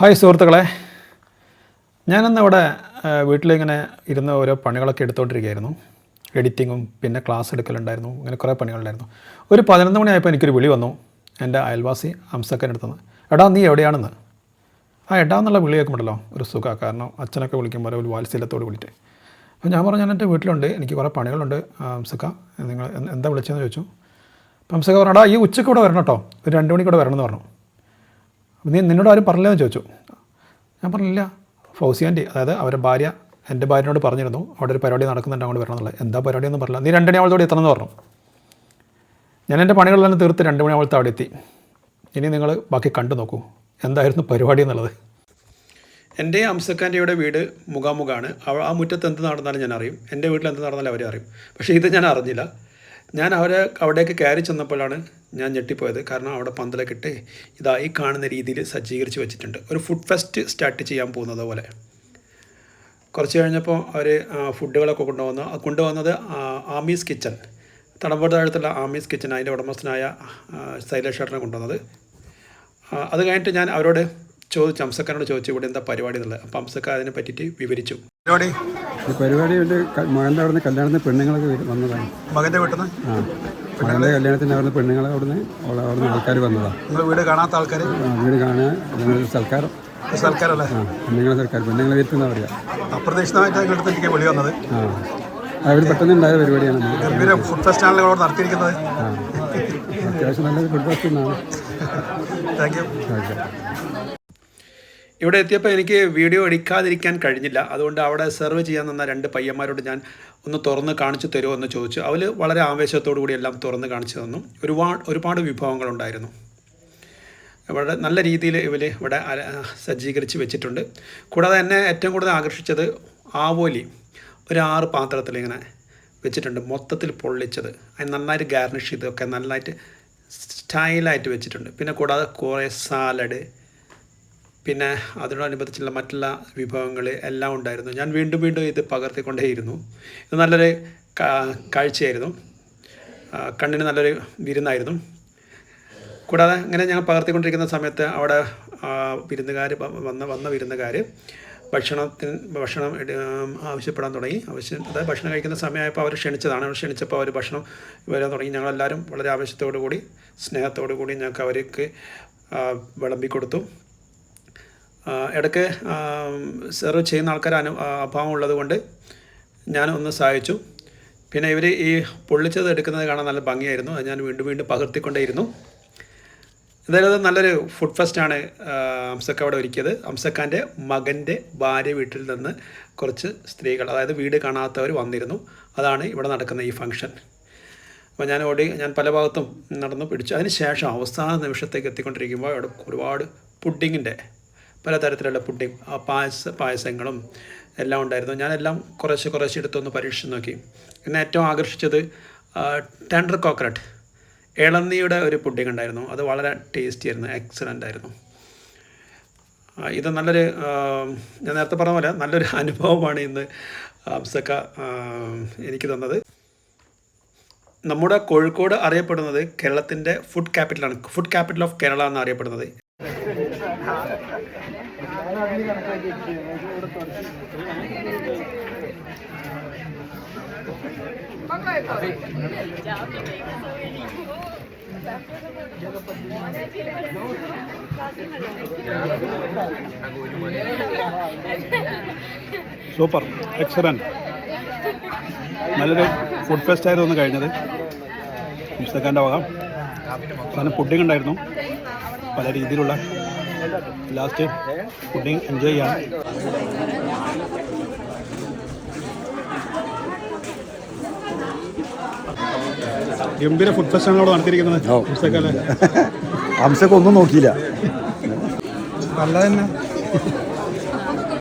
Hi സുഹൃത്തുക്കളെ. ഞാനിന്ന് ഇവിടെ ആ, വീട്ടിലിങ്ങനെ ഇരുന്ന് ഓരോ പണികളൊക്കെ എടുത്തുകൊണ്ടിരിക്കുകയായിരുന്നു എഡിറ്റിങ്ങും പിന്നെ ക്ലാസ് എടുക്കലുണ്ടായിരുന്നു. ഇങ്ങനെ കുറേ പണികളുണ്ടായിരുന്നു. ഒരു പതിനൊന്ന് മണിയായപ്പോൾ എനിക്കൊരു വിളി വന്നു എന്റെ അയൽവാസി അംസക്കന്റെ അടുത്തുനിന്ന്. എടാ നീ എവിടെയാണെന്ന്? ആ എടാ എന്നുള്ള വിളി കേൾക്കുമ്പോഴല്ലോ ഒരു സുഖമാണ് കാരണം അച്ഛനൊക്കെ വിളിക്കുമ്പോൾ ഒരു വാത്സല്യത്തോട് വിളിച്ചു അപ്പോൾ ഞാൻ പറഞ്ഞു ഞാൻ എന്റെ വീട്ടിലുണ്ട് എനിക്ക് കുറേ പണികളുണ്ട് അംസക്ക നിങ്ങൾ എന്താ വിളിച്ചതെന്ന് ചോദിച്ചു. അപ്പം അംസക്ക പറഞ്ഞു എടാ ഈ ഉച്ചയ്ക്ക് ഇവിടെ വരണം കേട്ടോ ഒരു രണ്ട് മണിക്കൂടെ വരണം എന്ന് പറഞ്ഞു. നീ നിന്നോട് ആരും പറഞ്ഞില്ലെന്ന് ചോദിച്ചു. ഞാൻ പറഞ്ഞില്ല. ഫൗസിയാന്റെ അതായത് അവരുടെ ഭാര്യ എന്റെ ഭാര്യനോട് പറഞ്ഞിരുന്നു. അവിടെ ഒരു പരിപാടി നടക്കുന്നുണ്ട് അങ്ങോട്ട് വരണം എന്നുള്ളത് എന്താ പരിപാടി ഒന്നും പറഞ്ഞില്ല. നീ രണ്ടു മണിയാവളത്തോടെ എത്തണം എന്ന് പറഞ്ഞു. ഞാൻ എന്റെ പണികളെല്ലാം തീർത്ത് രണ്ട് മണിയാവളത്തെ അവിടെ എത്തി. ഇനി നിങ്ങൾ ബാക്കി കണ്ടു നോക്കൂ. എന്തായിരുന്നു പരിപാടി എന്നുള്ളത്. എന്റെ അംസക്കാന്റെയുടെ വീട് മുഖാമുഖാണ്. അവ ആ മുറ്റത്ത് എന്ത് നടന്നാലും ഞാൻ അറിയും. എന്റെ വീട്ടിൽ എന്ത് നടന്നാലും അവരെ അറിയും. പക്ഷേ ഇത് ഞാൻ അറിഞ്ഞില്ല. ഞാൻ അവരെ അവിടേക്ക് കയറി ചെന്നപ്പോഴാണ് ഞാൻ ഞെട്ടിപ്പോയത്. കാരണം അവിടെ പന്തലൊക്കെ ഇട്ട് ഇതാ ഈ കാണുന്ന രീതിയിൽ സജ്ജീകരിച്ച് വെച്ചിട്ടുണ്ട്. ഒരു ഫുഡ് ഫെസ്റ്റ് സ്റ്റാർട്ട് ചെയ്യാൻ പോകുന്നത് പോലെ. കുറച്ച് കഴിഞ്ഞപ്പോൾ അവർ ഫുഡുകളൊക്കെ കൊണ്ടുവന്നു കൊണ്ടുവന്നത് ആമീസ് കിച്ചൺ. തടമ്പോട് താഴത്തുള്ള ആമീസ് കിച്ചൺ അതിന്റെ ഉടമസ്ഥനായ ശൈലേഷ് ചേട്ടനെ കൊണ്ടുവന്നത്. അത് കഴിഞ്ഞിട്ട് ഞാൻ അവരോട് ചോദിച്ചു അംസക്കാരോട് ചോദിച്ചു ഇവിടെ എന്താ പരിപാടി എന്നുള്ളത്? അപ്പം ഹംസക്കാരതിനെ പറ്റിയിട്ട് വിവരിച്ചു. പരിപാടി? ഈ പരിപാടി ഒരു ക- മകന്റെ അവിടുന്ന് കല്യാണത്തിന് പെണ്ണുങ്ങളൊക്കെ വരും- വന്നതാണ്. മകന്റെ വീട്ടിൽ നിന്ന് ആ. മകന്റെ കല്യാണത്തിന് അവിടുന്ന് പെണ്ണുങ്ങളെ അവിടുന്ന് അവിടെ അവിടുന്ന് ആൾക്കാർ വന്നതാണ് നിങ്ങൾ വീട് കാണാത്ത ആൾക്കാർ വീട് കാണുക ഞങ്ങൾ സൽക്കാരം. സൽക്കാരല്ലേ? ആ പെണ്ണുങ്ങളെ സൽക്കാരം. പെണ്ണുങ്ങളെ വരുത്തുന്ന പറയുക അപ്രതീക്ഷിതമായിട്ട് നിങ്ങളുടെ എനിക്ക് വിളി വന്നത്? ആ. അവർ പെട്ടെന്ന് ഉണ്ടായ പരിപാടിയാണ്. നമ്മൾ ഗംഭീര ഫുഡ് ഫെസ്റ്റാണല്ലോ ഇവിടെ നടത്തിയിരിക്കുന്നത്. ആ. അത്യാവശ്യം നല്ലൊരു ഫുഡ് ഫസ്റ്റ് എന്നാണ് താങ്ക് യു ഓക്കെ. ഇവിടെ എത്തിയപ്പോൾ എനിക്ക് വീഡിയോ എടുക്കാതിരിക്കാൻ കഴിഞ്ഞില്ല. അതുകൊണ്ട് അവിടെ സെർവ് ചെയ്യാൻ തന്ന രണ്ട് പയ്യന്മാരോട് ഞാൻ ഒന്ന് തുറന്ന് കാണിച്ചു തരുമോ എന്ന് ചോദിച്ചു. അവർ വളരെ ആവേശത്തോടു കൂടി എല്ലാം തുറന്ന് കാണിച്ചു തന്നു. ഒരുപാട് ഒരുപാട് വിഭവങ്ങളുണ്ടായിരുന്നു ഇവിടെ നല്ല രീതിയിൽ ഇവർ ഇവിടെ സജ്ജീകരിച്ച് വെച്ചിട്ടുണ്ട്. കൂടാതെ എന്നെ ഏറ്റവും കൂടുതൽ ആകർഷിച്ചത് ആവോലി. ഒരു ആറ് പാത്രത്തിൽ ഇങ്ങനെ വെച്ചിട്ടുണ്ട്. മൊത്തത്തിൽ പൊള്ളിച്ചത്. അതിന് നന്നായിട്ട് ഗാർണിഷ് ചെയ്തൊക്കെ നന്നായിട്ട് സ്റ്റൈലായിട്ട് വെച്ചിട്ടുണ്ട്. പിന്നെ കൂടാതെ കുറേ സാലഡ് പിന്നെ അതിനോടനുബന്ധിച്ചുള്ള മറ്റുള്ള വിഭവങ്ങൾ എല്ലാം ഉണ്ടായിരുന്നു. ഞാൻ വീണ്ടും വീണ്ടും ഇത് പകർത്തിക്കൊണ്ടേയിരുന്നു. ഇത് നല്ലൊരു കാഴ്ചയായിരുന്നു. കണ്ണിന് നല്ലൊരു വിരുന്നായിരുന്നു. കൂടാതെ അങ്ങനെ ഞങ്ങൾ പകർത്തിക്കൊണ്ടിരിക്കുന്ന സമയത്ത് അവിടെ വിരുന്നുകാർ വന്ന വന്ന വിരുന്നുകാർ ഭക്ഷണത്തിന് ഭക്ഷണം ആവശ്യപ്പെടാൻ തുടങ്ങി. ആവശ്യം അതായത് ഭക്ഷണം കഴിക്കുന്ന സമയമായപ്പോൾ അവർ ക്ഷണിച്ചതാണ്. അവർ ക്ഷണിച്ചപ്പോൾ അവർ ഭക്ഷണം വരാൻ തുടങ്ങി. ഞങ്ങളെല്ലാവരും വളരെ ആവശ്യത്തോടു കൂടി സ്നേഹത്തോടു കൂടി ഞങ്ങൾക്ക് അവർക്ക് വിളമ്പിക്കൊടുത്തു. ഇടയ്ക്ക് സെർവ് ചെയ്യുന്ന ആൾക്കാർ അനു അഭാവം ഉള്ളത് കൊണ്ട് ഞാൻ ഒന്ന് സഹായിച്ചു. പിന്നെ ഇവർ ഈ പൊള്ളിച്ചത് എടുക്കുന്നത് കാണാൻ നല്ല ഭംഗിയായിരുന്നു. അത് ഞാൻ വീണ്ടും വീണ്ടും പകർത്തിക്കൊണ്ടേയിരുന്നു. എന്തായാലും നല്ലൊരു ഫുഡ് ഫെസ്റ്റാണ് അംസക്ക അവിടെ ഒരുക്കിയത്. അംസക്കാന്റെ മകന്റെ ഭാര്യ വീട്ടിൽ നിന്ന് കുറച്ച് സ്ത്രീകൾ അതായത് വീട് കാണാത്തവർ വന്നിരുന്നു. അതാണ് ഇവിടെ നടക്കുന്ന ഈ ഫംഗ്ഷൻ അപ്പോൾ ഞാൻ ഓടി ഞാൻ പല ഭാഗത്തും നടന്നു പിടിച്ചു. അതിന് ശേഷം അവസാന നിമിഷത്തേക്ക് എത്തിക്കൊണ്ടിരിക്കുമ്പോൾ അവിടെ ഒരുപാട് പുഡിങ്ങിന്റെ പലതരത്തിലുള്ള പുഡിങ് പായസ പായസങ്ങളും എല്ലാം ഉണ്ടായിരുന്നു. ഞാനെല്ലാം കുറേശ്ശെ കുറേശ്ശെ എടുത്തൊന്ന് പരീക്ഷിച്ച് നോക്കി. എന്നെ ഏറ്റവും ആകർഷിച്ചത് ടെൻഡർ കോക്കനട്ട് ഇളന്നിയുടെ ഒരു പുഡിങ് ഉണ്ടായിരുന്നു. അത് വളരെ ടേസ്റ്റി ആയിരുന്നു എക്സലന്റ് ആയിരുന്നു. ഇത് നല്ലൊരു ഞാൻ നേരത്തെ പറഞ്ഞ പോലെ നല്ലൊരു അനുഭവമാണ് ഇന്ന് അംസക്ക എനിക്ക് തന്നത്. നമ്മുടെ കോഴിക്കോട് അറിയപ്പെടുന്നത് കേരളത്തിന്റെ ഫുഡ് ക്യാപിറ്റലാണ് ഫുഡ് ക്യാപിറ്റൽ ഓഫ് കേരള എന്ന് അറിയപ്പെടുന്നത്. സൂപ്പർ എക്സലന്റ് നല്ലൊരു ഫുഡ് ഫെസ്റ്റ് ആയിരുന്നു കഴിഞ്ഞത്. മുസ്തഖാന്റെ വക. സാധനം പുഡിംഗ് ഉണ്ടായിരുന്നു. പല രീതിയിലുള്ള ലാസ്റ്റ് ഫുഡിങ് എൻജോയ് ചെയ്യാം. ഗംഭീര ഫുഡ് ഫെസ്റ്റ് ആണ് അവിടെ നടത്തിയിരിക്കുന്നത് ഹംസക്കല്ലേ ഹംസക്കൊന്നും ഒന്നും നോക്കിയില്ല. നല്ല തന്നെ